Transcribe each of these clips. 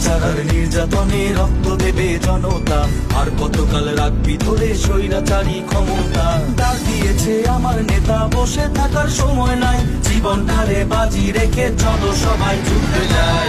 অত্যাচার নির্যাতনে রক্ত দেবে জনতা। আর গতকাল রাখবি ধরে স্বৈরাচারী ক্ষমতা। ডাক দিয়েছে আমার নেতা, বসে থাকার সময় নাই। জীবন ধারে বাজি রেখে চলো সবাই যুদ্ধে যাই।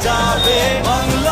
যাবে বাংলাদেশ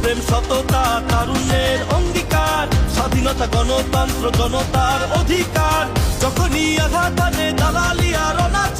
দেশপ্রেম সততা তারুণ্যের অঙ্গীকার স্বাধীনতা গণতন্ত্র জনতার অধিকার। যখনই আঘাত দালালি আর অনাচার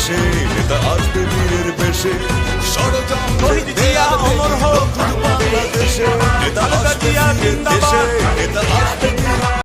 দেশে নেতা আসবে বীরের বেশে বাংলাদেশে নেতা আসবে দেশে নেতা আসবে